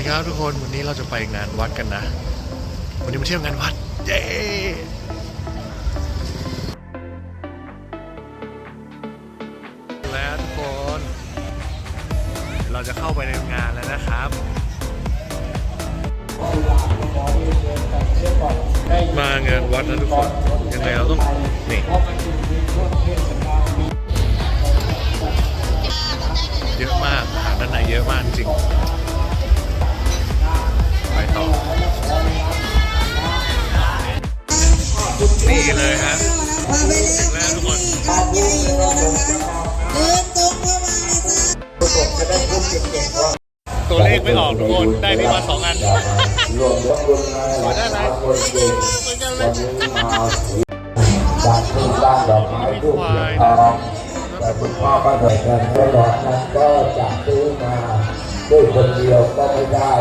ดีครับทุกคนวันนี้เราจะไปงานวัดกันนะ วันนี้มาเที่ยวงานวัด เย้แล้วทุกคนเดี๋ยวเราจะเข้าไปในงานแล้วนะครับ มางานวัดนะทุกคนยังไงเราต้องนี่เยอะมากอาหารด้านในเยอะมากจริง เลยฮะมาไปเลยถึงแล้วทุกคนการใหญ่อยู่นะคะเดินตรงเข้ามาเลยจ้าตัวเลขไม่ออกทุกคนได้นี่มาสองอันรวมยกบุญมาหลายสามคนกันนี้มาจากที่บ้านดอกไม้ทูบเทียนทองแต่คุณพ่อก็เหนื่อยกันตลอดนั้นก็จะซื้อมาด้วยคนเดียวก็ไม่ได้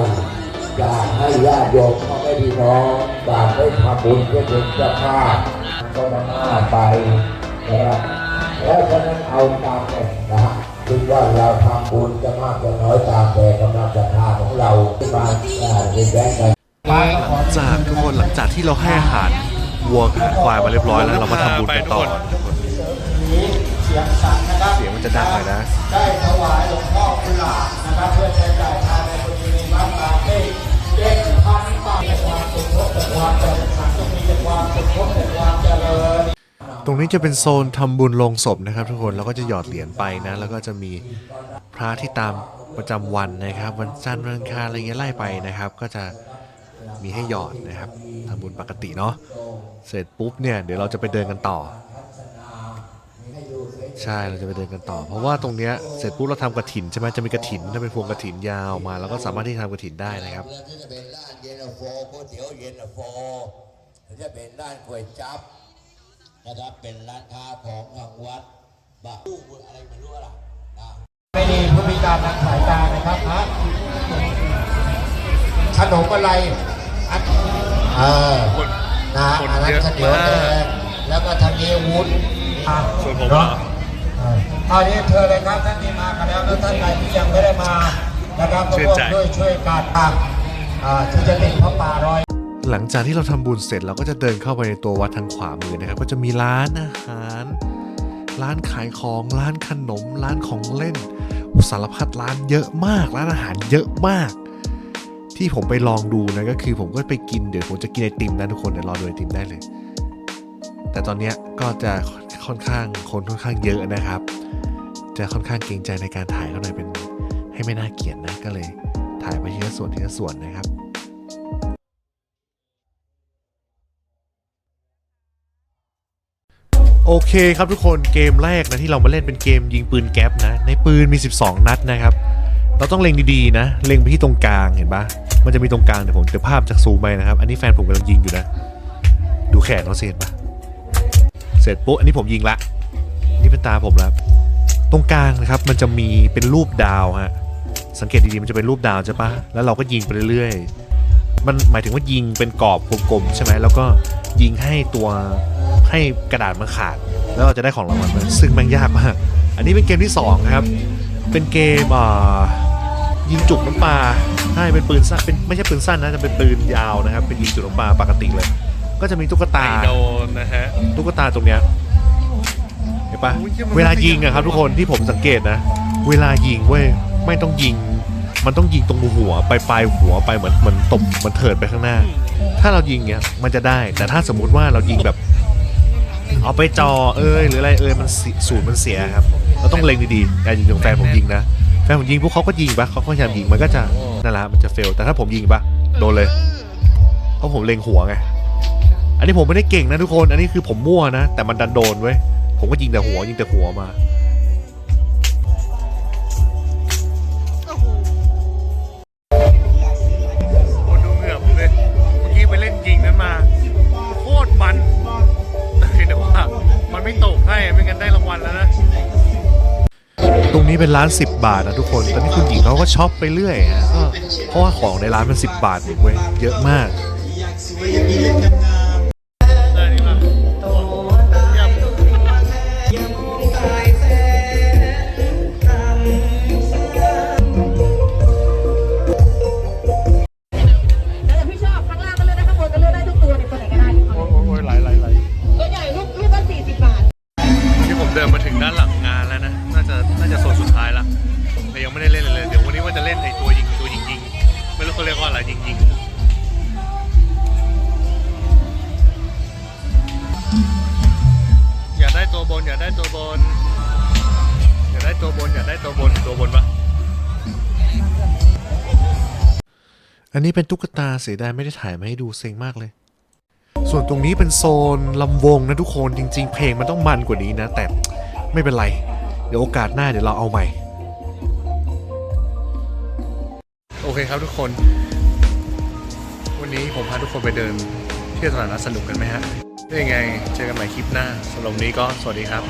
อยากให้ญาติโยมพ่อแม่พี่น้องฝากให้ทำบุญเพื่อเป็นเจ้าภาพก็นำหน้าไปนะครับแล้วฉะนั้นเอาตามแต่นะฮะคิดว่าเราทำบุญจะมากจะน้อยตามแต่กำลังศรัทธาของเราที่มาอ่าเรียนแย้งกันหลังจากทุกคนหลังจากที่เราให้อาหารวัวกับอาหาควายมาเรียบร้อยแล้วเรามาทำบุญกันต่อทุกคนเสียงมันจะดังหน่อยนะได้ถวายหลวงพ่อกุหลานะครับเพื่อใช้จ่ายภายในบริเวณวัดบางเต้ ตรงนี้จะเป็นโซนทำบุญลงศพนะครับ ทุกคนแล้วก็จะหยอดเหรียญไปนะ แล้วก็จะมีพระที่ตามประจำวันนะครับ วันจันทร์วันอังคารอะไรเงี้ยไล่ไปนะครับ ก็จะมีให้หยอดนะครับทำบุญปกติเนาะเสร็จปุ๊บเนี่ยเดี๋ยวเราจะไปเดินกันต่อ ใช่เราจะไปเดินกันต่อ เพราะว่าตรงเนี้ยเสร็จปุ๊บเราทำกระถินใช่ไหมจะมีกระถินถ้าเป็นพวงกระถินยาวมา แล้วก็สามารถที่จะทำกระถินได้นะครับแล้วที่จะเป็นร้านเย็นตาโฟก๋วยเตี๋ยวเย็นตาโฟหรือจะเป็นร้านก๋วยจั๊บนะครับเป็นร้านค้าของทางวัดบ้าลูกอะไรไม่รู้อะไรนะไม่ดีผู้พิการทางสายตานะครับฮะขนมอะไรอันเออคนนะคนอันนั้นเยอะข้าวเหนียวแดมากงแล้วก็ทางนี้วุ้นอะส่วนผมเหรอ เออเอานี้เธอเลยครับท่านที่มากันแล้วแล้วท่านใดที่ยังไม่ได้มานะครับก็ชื่นร่วมใจด้วยช่วยกันอ่าที่จะติดพระป่ารอยหลังจากที่เราทำบุญเสร็จเราก็จะเดินเข้าไปในตัววัดทางขวามือนะครับ ก็จะมีร้านอาหาร ร้านขายของร้านขนม ร้านของเล่นอุยสารพัดร้านเยอะมาก ร้านอาหารเยอะมาก ที่ผมไปลองดูนะก็คือผมก็ไปกินเดี๋ยวผมจะกินไอติมนะทุกคนเดี๋ยวรอดูไอติมได้เลย แต่ตอนเนี้ยก็จะค่อนข้างคนค่อนข้างเยอะนะครับ จะค่อนข้างเกรงใจในการถ่ายเขาหน่อยเป็นให้ไม่น่าเกลียดนะก็เลยถ่ายไปทีละส่วนทีละส่วนนะครับโอเคครับทุกคนเกมแรกนะที่เรามาเล่นเป็นเกมยิงปืนแก๊ปนะ ในปืนมี 12 นัดนะครับ เราต้องเล็งดีๆนะ เล็งไปที่ตรงกลางเห็นปะมันจะมีตรงกลางเดี๋ยวผมจะภาพจากซูมไปนะครับ อันนี้แฟนผมกำลังยิงอยู่นะ ดูแขนเขาสิเห็นปะเสร็จปุ๊บอันนี้ผมยิงละ นี่เป็นตาผมแล้ว ตรงกลางนะครับมันจะมีเป็นรูปดาวฮะสังเกตดีๆมันจะเป็นรูปดาวใช่ปะแล้วเราก็ยิงไปเรื่อยๆมันหมายถึงว่ายิงเป็นกรอบกลมๆใช่ไหมแล้วก็ยิงให้ตัวให้กระดาษมันขาด แล้วเราจะได้ของรางวัลมาซึ่งแมันยากมาก อันนี้เป็นเกมที่สองครับเป็นเกมอ่ายิงจุกน้ำปลาใช่เป็นปืนสั้นเป็นไม่ใช่ปืนสั้นนะจะเป็นปืนยาวนะครับเป็นยิงจุกน้ำปลาปกติเลย ก็จะมีตุ๊กตาโดนนะฮะตุ๊กตาตรงเนี้ย เห็นปะเวลายิงอะครับทุกคนที่ผมสังเกตนะ เวลายิงเว้ยไม่ต้องยิง มันต้องยิงตรงหัวไปปลายหัวไปเหมือนเหมือนตบเหมันเถิดไปข้างหน้า ถ้าเรายิงเนี้ยมันจะได้ แต่ถ้าสมมุติว่าเรายิงแบบ เอาไปจอเอ้ยหรืออะไรเอ้ยมันสิศูนย์มันเสียครับ เราต้องเล็งดีๆการยิงของแฟนผมยิงนะแฟนผมยิงพวกเขาก็ยิงปะเขาก็พยายามยิงมันก็จะนั่นแหละมันจะเฟล แต่ถ้าผมยิงปะโดนเลยเพราะผมเล็งหัวไงอันนี้ผมไม่ได้เก่งนะทุกคน อันนี้คือผมมั่วนะ แต่มันดันโดนเว้ย ผมก็ยิงแต่หัวยิงแต่หัวมาโอ้ดูเหงื่อผมเลยเมื่อกี้ไปเล่นยิงนั้นมาโคตรมันแต่เดี๋ยวว่ามันไม่ตกให้ไม่งั้นได้รางวัลแล้วนะตรงนี้เป็นร้าน 10 บาทนะทุกคน ตอนนี้คุณหญิงเขาก็ช็อปไปเรื่อยฮะก็เพราะว่าของในร้านมัน 10 บาทหมดเว้ยเยอะมาก งานแล้วนะ น่าจะน่าจะโซนสุดท้ายละแต่ยังไม่ได้เล่นเลย เดี๋ยววันนี้ว่าจะเล่นไอ้ตัวยิงตัวยิงยิงไม่รู้เขาเรียกว่าอะไรยิงยิงอยากได้ตัวบนอยากได้ตัวบนอยากได้ตัวบนอยากได้ตัวบนตัวบนปะอันนี้เป็นตุ๊กตาเสียดายไม่ได้ถ่ายมาให้ดูเซ็งมากเลย ส่วนตรงนี้เป็นโซนลำวงนะทุกคนจริง ๆ เพลงมันต้องมันกว่านี้นะแต่ ไม่เป็นไร เดี๋ยวโอกาสหน้าเดี๋ยวเราเอาใหม่ โอเคครับทุกคน วันนี้ผมพาทุกคนไปเดินเที่ยวตลาดนัดสนุกกันไหมฮะได้ยังไง เจอกันใหม่คลิปหน้าสำหรับวันนี้ก็สวัสดีครับ